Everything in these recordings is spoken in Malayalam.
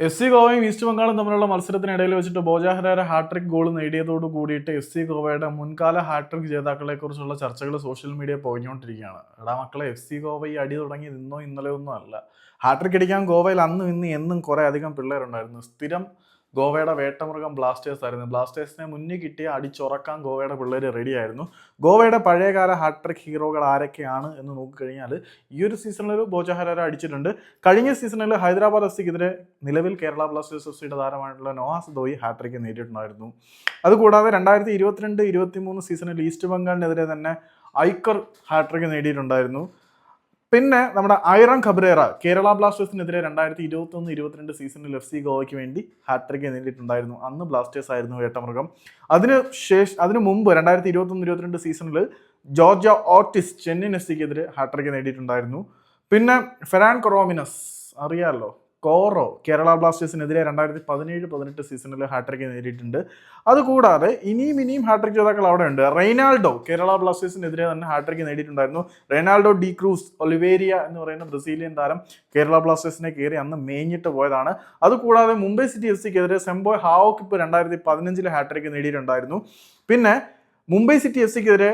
എസ് സി ഗോവയും ഈസ്റ്റ് ബംഗാളും തമ്മിലുള്ള മത്സരത്തിനിടയിൽ വെച്ചിട്ട് ബോജാഹരാര ഹാട്രിക് ഗോൾ നേടിയതോട് കൂടിയിട്ട് എസ് സി ഗോവയുടെ മുൻകാല ഹാട്രിക് ജേതാക്കളെ കുറിച്ചുള്ള ചർച്ചകൾ സോഷ്യൽ മീഡിയ പോയിഞ്ഞുകൊണ്ടിരിക്കുകയാണ് എടാ മക്കളെ എഫ് സി ഗോവ ഈ അടി തുടങ്ങി ഇന്നോ ഇന്നലെ ഒന്നും അല്ല. ഹാട്രിക് അടിക്കാൻ ഗോവയിൽ അന്നും ഇന്ന് എന്നും കുറേ അധികം പിള്ളേരുണ്ടായിരുന്നു. സ്ഥിരം ഗോവയുടെ വേട്ടമൃഗം ബ്ലാസ്റ്റേഴ്സ് ആയിരുന്നു. ബ്ലാസ്റ്റേഴ്സിനെ മുന്നിൽ കിട്ടിയ അടിച്ചുറക്കാൻ ഗോവയുടെ പിള്ളേർ റെഡിയായിരുന്നു ഗോവയുടെ പഴയകാല ഹാട്രിക് ഹീറോകൾ ആരൊക്കെയാണ് എന്ന് നോക്കിക്കഴിഞ്ഞാൽ ഈ ഒരു സീസണിൽ ബോജഹരാര അടിച്ചിട്ടുണ്ട്. കഴിഞ്ഞ സീസണിൽ ഹൈദരാബാദ് എഫ് സിക്കെതിരെ നിലവിൽ കേരള ബ്ലാസ്റ്റേഴ്സ് എഫ് സിയുടെ താരമായിട്ടുള്ള നോഹാസ് ദോയി ഹാട്രിക് നേടിയിട്ടുണ്ടായിരുന്നു. അതുകൂടാതെ രണ്ടായിരത്തി ഇരുപത്തിരണ്ട് ഇരുപത്തി മൂന്ന് സീസണിൽ ഈസ്റ്റ് ബംഗാളിനെതിരെ തന്നെ ഐക്കർ ഹാട്രിക് നേടിയിട്ടുണ്ടായിരുന്നു. പിന്നെ നമ്മുടെ ഐറൺ ഖബ്രേറ കേരള ബ്ലാസ്റ്റേഴ്സിനെതിരെ രണ്ടായിരത്തി ഇരുപത്തി ഒന്ന് ഇരുപത്തിരണ്ട് സീസണിൽ എഫ് സി ഗോവയ്ക്ക് വേണ്ടി ഹാട്രിക് നേടിയിട്ടുണ്ടായിരുന്നു. അന്ന് ബ്ലാസ്റ്റേഴ്സ് ആയിരുന്നു വേട്ടമൃഗം അതിന് ശേഷം അതിന് മുമ്പ് രണ്ടായിരത്തി ഇരുപത്തി ഒന്ന് ഇരുപത്തിരണ്ട് സീസണിൽ ജോർജ ഓർട്ടിസ് ചെന്നൈയിൻ എഫ് സിക്കെതിരെ ഹാട്രിക് നേടിയിട്ടുണ്ടായിരുന്നു. പിന്നെ ഫെറാൻ കൊറോമിനസ് അറിയാമല്ലോ കോറോ കേരള ബ്ലാസ്റ്റേഴ്സിനെതിരെ രണ്ടായിരത്തി പതിനേഴ് പതിനെട്ട് സീസണിൽ ഹാട്രിക് നേടിയിട്ടുണ്ട്. അതുകൂടാതെ ഇനിയും ഇനിയും ഹാട്രിക് ജേതാക്കൾ അവിടെ ഉണ്ട്. റെയ്നാൾഡോ കേരള ബ്ലാസ്റ്റേഴ്സിനെതിരെ തന്നെ ഹാട്രിക് നേടിയിട്ടുണ്ടായിരുന്നു. റെയ്നാൾഡോ ഡി ക്രൂസ് ഒലിവേരിയ എന്ന് പറയുന്ന ബ്രസീലിയൻ താരം കേരള ബ്ലാസ്റ്റേഴ്സിനെ കയറി അന്ന് മേഞ്ഞിട്ട് പോയതാണ്. അതുകൂടാതെ മുംബൈ സിറ്റി എഫ് സിക്കെതിരെ സെംബോയ് ഹാവോക്ക് ഇപ്പോൾ രണ്ടായിരത്തി പതിനഞ്ചിൽ ഹാട്രിക് നേടിയിട്ടുണ്ടായിരുന്നു. പിന്നെ മുംബൈ സിറ്റി എഫ് സിക്കെതിരെ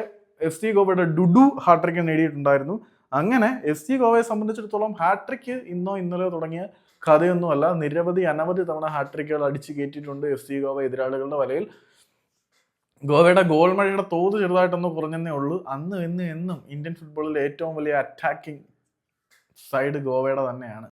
എഫ് സി ഗോവയുടെ ഡുഡു ഹാട്രിക് നേടിയിട്ടുണ്ടായിരുന്നു. അങ്ങനെ എഫ് സി ഗോവയെ സംബന്ധിച്ചിടത്തോളം ഹാട്രിക്ക് ഇന്നോ ഇന്നലെയോ തുടങ്ങിയ കഥയൊന്നുമല്ല. നിരവധി അനവധി തവണ ഹാട്രിക്കുകൾ അടിച്ചു കയറ്റിയിട്ടുണ്ട് എഫ് സി ഗോവ എതിരാളികളുടെ വലയിൽ. ഗോവയുടെ ഗോൾ മഴയുടെ തോത് ചെറുതായിട്ടൊന്ന് കുറഞ്ഞെന്നേ ഉള്ളൂ. അന്ന് ഇന്ന് എന്നും ഇന്ത്യൻ ഫുട്ബോളിൽ ഏറ്റവും വലിയ അറ്റാക്കിംഗ് സൈഡ് ഗോവയുടെ തന്നെയാണ്.